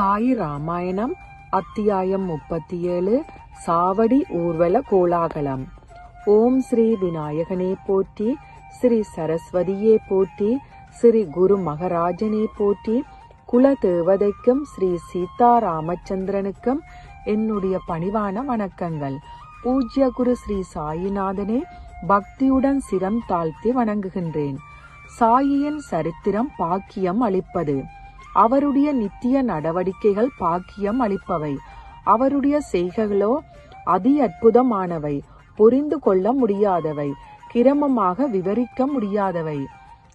சாயி ராமாயணம் அத்தியாயம் முப்பத்தி ஏழு சாவடி ஊர்வல கோலாகலம். ஓம் ஸ்ரீ விநாயகனே போற்றி ஸ்ரீ சரஸ்வதியே போற்றி ஸ்ரீ குரு மகராஜனே போற்றி குல தேவதைக்கும் ஸ்ரீ சீதா ராமச்சந்திரனுக்கும் என்னுடைய பணிவான வணக்கங்கள். பூஜ்ய குரு ஸ்ரீ சாயிநாதனே பக்தியுடன் சிரம் தாழ்த்தி வணங்குகின்றேன். சாயியின் சரித்திரம் பாக்கியம் அளிப்பது. அவருடைய நித்திய நடவடிக்கைகள் பாக்கியம் அளிப்பவை. அவருடைய செய்கைகளோ அதி அற்புதமானவை. புரிந்து கொள்ள முடியாதவை. கிரமமாக விவரிக்க முடியாதவை.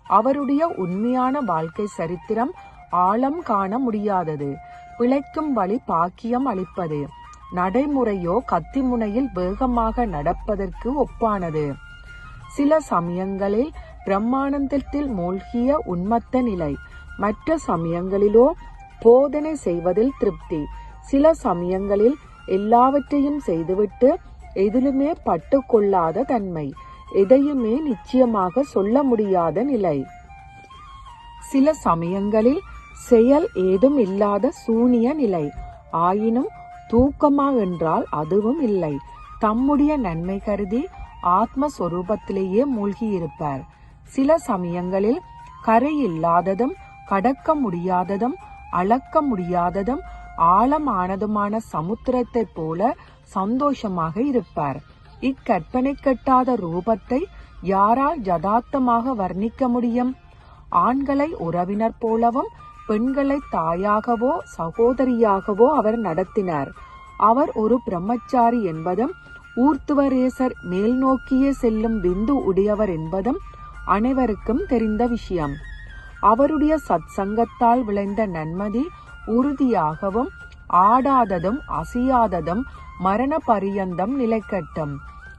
அவருடைய உண்மையான வாழ்க்கை சரித்திரம் ஆழம் காண முடியாதது. பிழைக்கும் வழி பாக்கியம் அளிப்பது. நடைமுறையோ கத்தி முனையில் வேகமாக நடப்பதற்கு ஒப்பானது. சில சமயங்களில் பிரம்மானந்தத்தில் மூழ்கிய உன்மத்த நிலை. மற்ற சமயங்களிலோ போதனை செய்வதில் திருப்தி. சில சமயங்களில் எல்லாவற்றையும் செய்துவிட்டு எதிலுமே பட்டுக்கொள்ளாத தன்மை. எதையுமே நிச்சயமாக சொல்ல முடியாத நிலை. சில சமயங்களில் செயல் ஏதும் இல்லாத சூனிய நிலை. ஆயினும் தூக்கமா என்றால் அதுவும் இல்லை. தம்முடைய நன்மை கருதி ஆத்மஸ்வரூபத்திலேயே மூழ்கியிருப்பார். சில சமயங்களில் கரை இல்லாததும் கடக்க முடியாததும் அளக்க முடியாததும் ஆழமானதுமான சமுத்திரத்தைப் போல சந்தோஷமாக இருப்பார். இக்கற்பனை கட்டாத ரூபத்தை யாரால் யதார்த்தமாக வர்ணிக்க முடியும்? ஆண்களை உறவினர் போலவும் பெண்களை தாயாகவோ சகோதரியாகவோ அவர் நடத்தினார். அவர் ஒரு பிரம்மச்சாரி என்பதும் ஊர்த்துவரேசர் மேல் நோக்கியே செல்லும் விந்து உடையவர் என்பதும் அனைவருக்கும் தெரிந்த விஷயம். அவருடைய சத்சங்கத்தால் விளைந்த நன்மதி உறுதியாகவும் ஆடாததும் அசையாததும் மரண பரியந்தம் நிலைக்கட்டும்.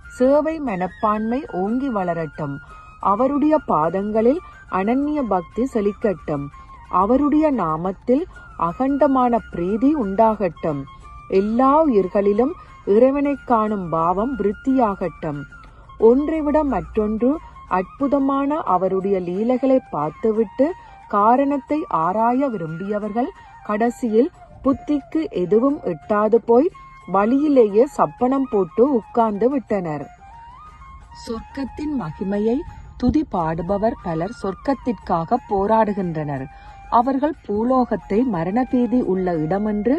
சேவை மனப்பான்மை ஓங்கி வளரட்டும். அவருடைய பாதங்களில் அனன்ய பக்தி செழிக்கட்டும். அவருடைய நாமத்தில் அகண்டமான பிரீதி உண்டாகட்டும். எல்லா உயிர்களிலும் இறைவனை காணும் பாவம் விருத்தியாகட்டும். ஒன்றைவிட மற்றொன்று அற்புதமான அவருடைய லீலைகளை பார்த்துவிட்டு காரணத்தை ஆராய விரும்பியவர்கள் கடைசியில் புத்திக்கு எதுவும் எட்டாது போய் வழியிலேயே சப்பனம் போட்டு உட்கார்ந்து விட்டனர். சொர்க்கத்தின் மகிமையை துதி பாடுபவர் பலர் சொர்க்கத்திற்காக போராடுகின்றனர். அவர்கள் பூலோகத்தை மரணபீதி உள்ள இடமென்று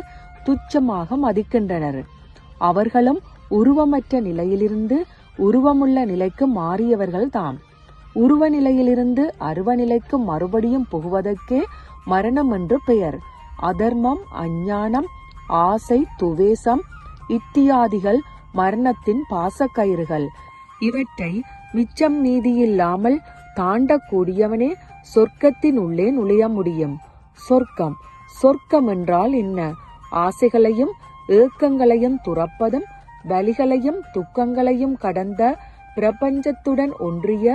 துச்சமாக மதிக்கின்றனர். அவர்களும் உருவமற்ற நிலையிலிருந்து உருவமுள்ள நிலைக்கு மாறியவர்கள் தாம். உருவ நிலையிலிருந்து அருவ நிலைக்கு மறுபடியும் புகுவதற்கே மரணம் என்று பெயர். அதர்மம் அஞ்ஞானம் ஆசை துவேசம் இத்தியாதிகள் மரணத்தின் பாசக்கயிறுகள். இவற்றை மிச்சம் நீதியில்லாமல் தாண்டக்கூடியவனே சொர்க்கத்தின் உள்ளே நுழைய முடியும். சொர்க்கம். சொர்க்கம் என்றால் என்ன? ஆசைகளையும் ஏக்கங்களையும் துறப்பதும் வலிகளையும் துக்கங்களையும் கடந்த பிரபஞ்சத்துடன் ஒன்றிய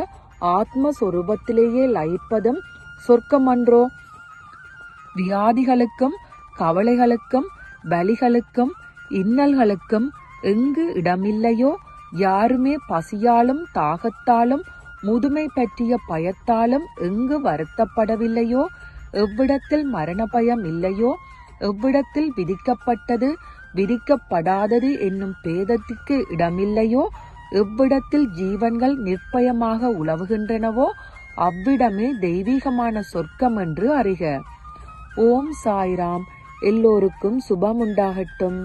ஆத்மஸ்வரூபத்திலேயே லயிப்பதும் சொர்க்கமன்றோ. வியாதிகளுக்கும் கவலைகளுக்கும் வலிகளுக்கும் இன்னல்களுக்கும் எங்கு இடமில்லையோ யாருமே பசியாலும் தாகத்தாலும் முதுமை பற்றிய பயத்தாலும் எங்கு வருத்தப்படவில்லையோ எவ்விடத்தில் மரண பயம் இல்லையோ எவ்விடத்தில் விதிக்கப்பட்டது விதிக்கப்படாதது என்னும் பேதத்திற்கு இடமில்லையோ? எவ்விடத்தில் ஜீவன்கள் நிர்பயமாக உலவுகின்றனவோ அவ்விடமே தெய்வீகமான சொர்க்கம் என்று அறிக. ஓம் சாய்ராம். எல்லோருக்கும் சுபம் உண்டாகட்டும்